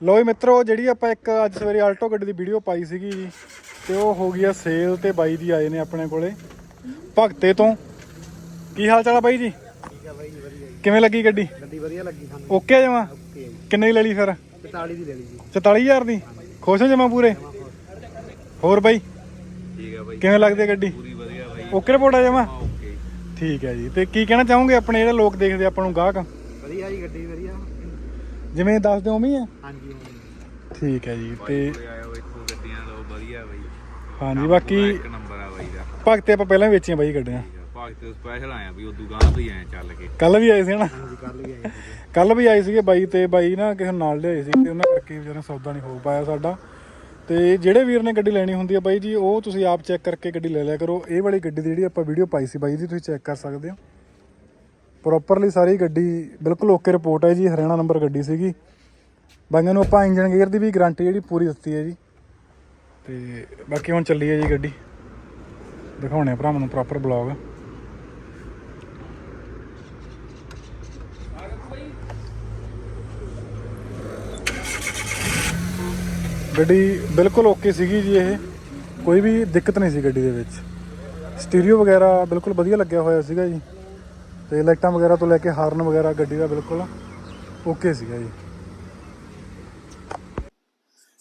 ਲੋ ਜੀ ਮਿੱਤਰੋ ਜਿਹੜੀ ਆਪਾਂ ਇੱਕ ਅੱਜ ਸਵੇਰੇ ਆਲਟੋ ਗੱਡੀ ਦੀ ਵੀਡੀਓ ਪਾਈ ਸੀਗੀ ਜੀ ਤੇ ਉਹ ਹੋ ਗਈ ਆ ਸੇਲ ਤੇ ਬਾਈ ਜੀ ਆਏ ਨੇ ਆਪਣੇ ਕੋਲੇ। ਭਗਤੇ ਤੋਂ। ਕੀ ਹਾਲ ਚਾਲ ਆ ਬਾਈ ਜੀ? ਠੀਕ ਆ ਬਾਈ ਜੀ ਵਧੀਆ ਜੀ। ਕਿਵੇਂ ਲੱਗੀ ਗੱਡੀ? ਗੱਡੀ ਵਧੀਆ ਲੱਗੀ ਸਾਨੂੰ। ਓਕੇ ਜਮਾ? ਓਕੇ ਕਿੰਨੇ ਦੀ ਲੈ ਲਈ ਫਿਰ? 44 ਦੀ ਲੈ ਲਈ ਜੀ। 44000 ਦੀ? ਖੁਸ਼ ਹੋ ਜਮਾ ਪੂਰੇ? ਹੋਰ ਬਾਈ? ਠੀਕ ਹੈ ਬਾਈ। ਕਿਵੇਂ ਲੱਗਦੀ ਆ ਗੱਡੀ? ਪੂਰੀ ਵਧੀਆ ਬਾਈ। ਓਕੇ ਰਿਪੋਰਟ ਆ ਜਮਾ? ਓਕੇ ਠੀਕ ਹੈ ਜੀ। ਤੇ ਕੀ ਕਹਿਣਾ ਚਾਹੋਗੇ ਆਪਣੇ ਜਿਹੜੇ ਲੋਕ ਦੇਖਦੇ ਆਪਾਂ ਨੂੰ ਗਾਹਕ? ਵਧੀਆ ਜੀ ਗੱਡੀ ਵਧੀਆ ਜਿਵੇਂ ਦੱਸਦੇ ਉਵੇਂ ਹੀ ਆ? ਹਾਂਜੀ ਠੀਕ ਹੈ ਜੀ ਤੇ ਤੇ ਆਇਆ ਹੋਇਆ ਇੱਥੋਂ ਗੱਡੀਆਂ ਲਓ ਵਧੀਆ ਬਾਈ। ਹਾਂਜੀ ਬਾਕੀ ਇੱਕ ਨੰਬਰ ਆ ਬਾਈ ਦਾ। ਭਗਤੇ ਆਪਾਂ ਪਹਿਲਾਂ ਵੇਚੀਆਂ ਬਾਈ ਗੱਡੀਆਂ। ਠੀਕ ਆ ਭਾਗ ਤੇ ਸਪੈਸ਼ਲ ਆਇਆ ਵੀ ਉਦੋਂ ਗਾਂ ਤੋਂ ਹੀ ਆਇਆ ਚੱਲ ਕੇ। ਕੱਲ ਵੀ ਆਏ ਸੀ ਹਨਾ? ਹਾਂਜੀ ਕੱਲ ਵੀ ਆਏ ਸੀ ਕੱਲ ਵੀ ਆਏ ਸੀਗੇ ਬਾਈ ਤੇ ਬਾਈ ਨਾ ਕਿਸੇ ਨੂੰ ਨਾਲ ਲਿਆਏ ਸੀ ਤੇ ਉਹਨਾਂ ਕਰਕੇ ਵਿਚਾਰਾ ਸੌਦਾ ਨਹੀਂ ਹੋ ਪਾਇਆ ਸਾਡਾ। ਤੇ ਜਿਹੜੇ ਵੀਰ ਨੇ ਗੱਡੀ ਲੈਣੀ ਹੁੰਦੀ ਹੈ ਬਾਈ ਜੀ ਉਹ ਤੁਸੀਂ ਆਪ ਚੈੱਕ ਕਰਕੇ ਗੱਡੀ ਲੈ ਲਿਆ ਕਰੋ। ਇਹ ਵਾਲੀ ਗੱਡੀ ਦੀ ਜਿਹੜੀ ਆਪਾਂ ਵੀਡੀਓ ਪਾਈ ਸੀ ਬਾਈ ਦੀ ਤੁਸੀਂ ਚੈੱਕ ਕਰ ਸਕਦੇ ਹੋ। ਪ੍ਰੋਪਰਲੀ ਸਾਰੀ ਗੱਡੀ, ਬਿਲਕੁਲ ਓਕੇ ਰਿਪੋਰਟ ਹੈ ਜੀ, ਹਰਿਆਣਾ ਨੰਬਰ ਗੱਡੀ ਸੀਗੀ। ਬਾਈਆਂ ਨੂੰ ਆਪਾਂ ਇੰਜਨ ਗੇਅਰ ਦੀ ਵੀ ਗਾਰੰਟੀ ਜਿਹੜੀ ਪੂਰੀ ਦਿੱਤੀ ਹੈ ਜੀ। ਤੇ ਬਾਕੀ ਹੁਣ ਚੱਲੀ ਹੈ ਜੀ ਗੱਡੀ। ਦਿਖਾਉਣੇ ਭਰਾਵਾਂ ਨੂੰ ਪ੍ਰੋਪਰ ਬਲੌਗ ਗੱਡੀ ਬਿਲਕੁਲ ਓਕੇ ਸੀਗੀ ਜੀ ਇਹ। ਕੋਈ ਵੀ ਦਿੱਕਤ ਨਹੀਂ ਸੀ ਗੱਡੀ ਦੇ ਵਿੱਚ। ਸਟੀਰੀਓ ਵਗੈਰਾ ਬਿਲਕੁਲ ਵਧੀਆ ਲੱਗਿਆ ਹੋਇਆ ਸੀਗਾ ਜੀ। ਤੇ ਲਾਈਟਾਂ ਵਗੈਰਾ ਤੋਂ ਲੈ ਕੇ ਹਾਰਨ ਵਗੈਰਾ ਗੱਡੀ ਦਾ ਬਿਲਕੁਲ ਓਕੇ ਸੀਗਾ ਜੀ।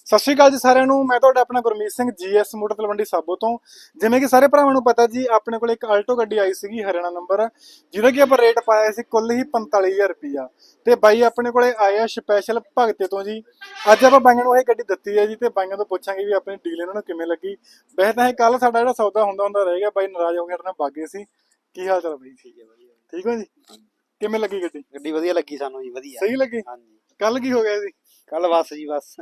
ਸਤਿ ਸ਼੍ਰੀ ਅਕਾਲ ਜੀ ਸਾਰਿਆਂ ਨੂੰ, ਮੈਂ ਤੁਹਾਡਾ ਆਪਣਾ ਗੁਰਮੀਤ ਸਿੰਘ, ਜੀਐਸ ਮੋਟਰ ਤਲਵੰਡੀ ਸਾਬੋ ਤੋਂ। ਜਿਵੇਂ ਕਿ ਸਾਰੇ ਭਰਾਵਾਂ ਨੂੰ ਪਤਾ ਜੀ, ਆਪਣੇ ਕੋਲ ਇੱਕ ਆਲਟੋ ਗੱਡੀ ਆਈ ਸੀਗੀ, ਹਰਿਆਣਾ ਨੰਬਰ, ਜਿਹਦਾ ਕਿ ਆਪਾਂ ਰੇਟ ਪਾਇਆ ਸੀ ਕੁੱਲ ਹੀ 45000 ਰੁਪਿਆ ਤੇ ਬਾਈ ਆਪਣੇ ਕੋਲੇ ਆਏ ਆ ਸਪੈਸ਼ਲ ਭਗਤੇ ਤੋਂ ਜੀ। ਅੱਜ ਆਪਾਂ ਬਾਈਆਂ ਨੂੰ ਇਹ ਗੱਡੀ ਦਿੱਤੀ ਹੈ ਜੀ, ਤੇ ਬਾਈਆਂ ਤੋਂ ਪੁੱਛਾਂਗੇ ਵੀ ਆਪਣੀ ਡੀਲ ਇਹਨਾਂ ਨੂੰ ਕਿਵੇਂ ਲੱਗੀ। ਵੈਸੇ ਤਾਂ ਇਹ ਕੱਲ ਸਾਡਾ ਜਿਹੜਾ ਸੌਦਾ ਹੁੰਦਾ ਹੁੰਦਾ ਰਹੇਗਾ ਬਾਈ ਨਾਰਾਜ਼ ਹੋ ਕੇ ਸਾਡੇ ਨਾਲ ਬਾਗੇ ਸੀ। ਕੀ ਹਾਲ ਚਾਲ ਬਾਈ? ਠੀਕ ਹੈ ਵਧੀਆ। ਠੀਕ ਹੋ ਜੀ? ਕਿਵੇਂ ਲੱਗੀ ਗੱਡੀ? ਗੱਡੀ ਵਧੀਆ ਲੱਗੀ ਸਾਨੂੰ ਜੀ ਵਧੀਆ। ਸਹੀ ਲੱਗੀ? ਹਾਂਜੀ। ਕੱਲ ਕੀ ਹੋ ਗਿਆ ਸੀ ਕੱਲ ਬਸ ਜੀ ਬਸ।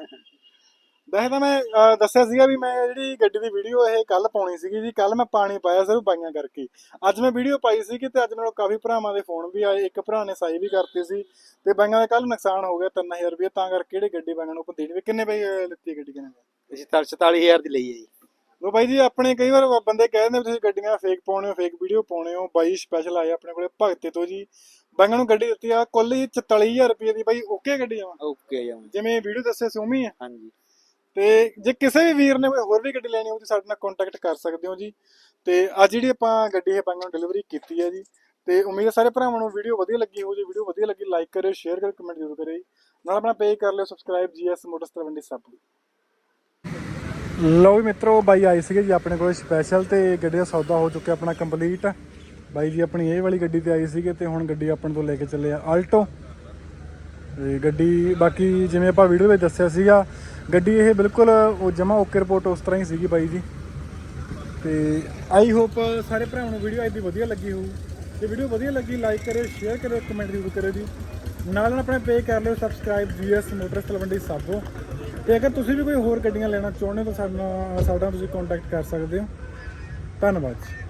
ਵੈਸੇ ਤਾਂ ਮੈਂ ਅਹ, ਦੱਸਿਆ ਸੀਗਾ ਵੀ ਮੈਂ ਜਿਹੜੀ ਗੱਡੀ ਦੀ ਵੀਡੀਓ ਇਹ ਕੱਲ ਪਾਉਣੀ ਸੀਗੀ ਜੀ ਕੱਲ ਮੈਂ ਪਾਣੀ ਪਾਇਆ ਸਿਰਫ ਬਾਈਆਂ ਕਰਕੇ। ਅੱਜ ਮੈਂ ਵੀਡੀਓ ਪਾਈ ਸੀ ਕਿ ਤੇ ਅੱਜ ਮੇਰੇ ਕੋਲ ਕਾਫੀ ਭਰਾਵਾਂ ਦੇ ਫੋਨ ਵੀ ਆਏ ਇੱਕ ਭਰਾ ਨੇ ਸਾਈ ਵੀ ਕਰਤੀ ਸੀ ਤੇ ਬਾਈਆਂ ਦਾ ਕੱਲ ਨੁਕਸਾਨ ਹੋ ਗਿਆ 3000 ਰੁਪਏ ਤਾਂ ਕਰਕੇ ਜਿਹੜੀ ਗੱਡੀ ਬਾਈਆਂ ਨੂੰ ਆਪਾਂ ਦੇਣੀ ਵੀ ਕਿੰਨੇ ਬਈ ਅਹ, ਲਿੱਤੀ ਗੱਡੀ ਕਿੰਨੇ ਅਸੀਂ 44000 ਦੀ ਲਈ ਹੈ ਜੀ। ਲੋ ਬਾਈ ਜੀ ਆਪਣੇ ਕਈ ਵਾਰ ਬੰਦੇ ਕਹਿ ਦਿੰਦੇ ਤੁਸੀਂ ਗੱਡੀਆਂ ਫੇਕ ਪਾਉਣੇ ਹੋ ਫੇਕ ਵੀਡੀਓ ਪਾਉਣੇ ਹੋ ਬਾਈ ਸਪੈਸ਼ਲ ਆਏ ਆਪਣੇ ਕੋਲੇ ਭਗਤੇ ਤੋਂ ਜੀ। ਬਾਈਆਂ ਨੂੰ ਗੱਡੀ ਦਿੱਤੀ ਆ ਕੁੱਲ ਹੀ 44000 ਰੁਪਏ ਦੀ ਬਾਈ ਓਕੇ ਗੱਡੀ ਆ। ਓਕੇ ਜੀ ਜਿਵੇਂ ਵੀਡੀਓ ਦੱਸਿਆ ਸੀ ਉਵੇਂ ਹੀ ਆ। ਹਾਂਜੀ। ਤੇ ਜੇ ਕਿਸੇ ਵੀ ਵੀਰ ਨੇ ਕੋਈ ਹੋਰ ਵੀ ਗੱਡੀ ਲੈਣੀ ਹੋਵੇ ਤਾਂ ਸਾਡੇ ਨਾਲ ਕੰਟੈਕਟ ਕਰ ਸਕਦੇ ਹੋ ਜੀ। ਤੇ ਅੱਜ ਜਿਹੜੀ ਆਪਾਂ ਗੱਡੀ ਇਹ ਪਾਈਆਂ ਨੂੰ ਡਿਲੀਵਰੀ ਕੀਤੀ ਹੈ ਜੀ ਤੇ ਉਮੀਦ ਹੈ ਸਾਰੇ ਭਰਾਵਾਂ ਨੂੰ ਵੀਡੀਓ ਵਧੀਆ ਲੱਗੀ ਹੋਊ ਜੇ। ਵੀਡੀਓ ਵਧੀਆ ਲੱਗੀ ਲਾਈਕ ਕਰਿਓ ਸ਼ੇਅਰ ਕਰਿਓ ਕਮੈਂਟ ਜ਼ਰੂਰ ਕਰਿਓ ਜੀ। ਨਾਲ ਆਪਣਾ ਪੇਜ ਕਰ ਲਿਓ subscribe GS motors Talwandi Sabo. ਲਓ ਵੀ ਮਿੱਤਰੋ, ਬਾਈ ਆਏ ਸੀਗੇ ਜੀ ਆਪਣੇ ਕੋਲ ਸਪੈਸ਼ਲ ਤੇ ਗੱਡੀ ਦਾ ਸੌਦਾ ਹੋ ਚੁੱਕਿਆ ਆਪਣਾ ਕੰਪਲੀਟ ਬਾਈ ਜੀ ਆਪਣੀ ਇਹ ਵਾਲੀ ਗੱਡੀ ਤੇ ਆਈ ਸੀਗੇ ਤੇ ਹੁਣ ਗੱਡੀ ਆਪਣੇ ਤੋਂ ਲੈ ਕੇ ਚੱਲੇ ਆ ਆਲਟੋ ਤੇ ਗੱਡੀ, ਬਾਕੀ ਜਿਵੇਂ ਆਪਾਂ ਵੀਡੀਓ ਵਿੱਚ ਦੱਸਿਆ ਸੀਗਾ, ਗੱਡੀ ਇਹ ਬਿਲਕੁਲ ਉਹ ਜਮਾ ਓਕੇ ਰਿਪੋਰਟ ਉਸ ਤਰ੍ਹਾਂ ਹੀ ਸੀਗੀ ਬਾਈ ਜੀ। ਤੇ ਆਈ ਹੋਪ ਸਾਰੇ ਭਰਾਵਾਂ ਨੂੰ ਵੀਡੀਓ ਅੱਜ ਦੀ ਵਧੀਆ ਲੱਗੀ ਹੋਊ। ਤੇ ਵੀਡੀਓ ਵਧੀਆ ਲੱਗੀ ਲਾਈਕ ਕਰਿਓ ਸ਼ੇਅਰ ਕਰਿਓ ਕਮੈਂਟ ਜ਼ਰੂਰ ਕਰਿਓ ਜੀ। ਨਾਲ ਨਾਲ ਆਪਣੇ ਪੇਜ ਕਰ ਲਿਓ subscribe GS motors Talwandi Sabo. ਤੇ ਅਗਰ ਤੁਸੀਂ ਵੀ ਕੋਈ ਹੋਰ ਗੱਡੀਆਂ ਲੈਣਾ ਚਾਹੁੰਦੇ ਹੋ ਤਾਂ ਸਾਡੇ ਨਾਲ ਸਾਡਾ ਤੁਸੀਂ ਕੰਟੈਕਟ ਕਰ ਸਕਦੇ ਹੋ। ਧੰਨਵਾਦ ਜੀ।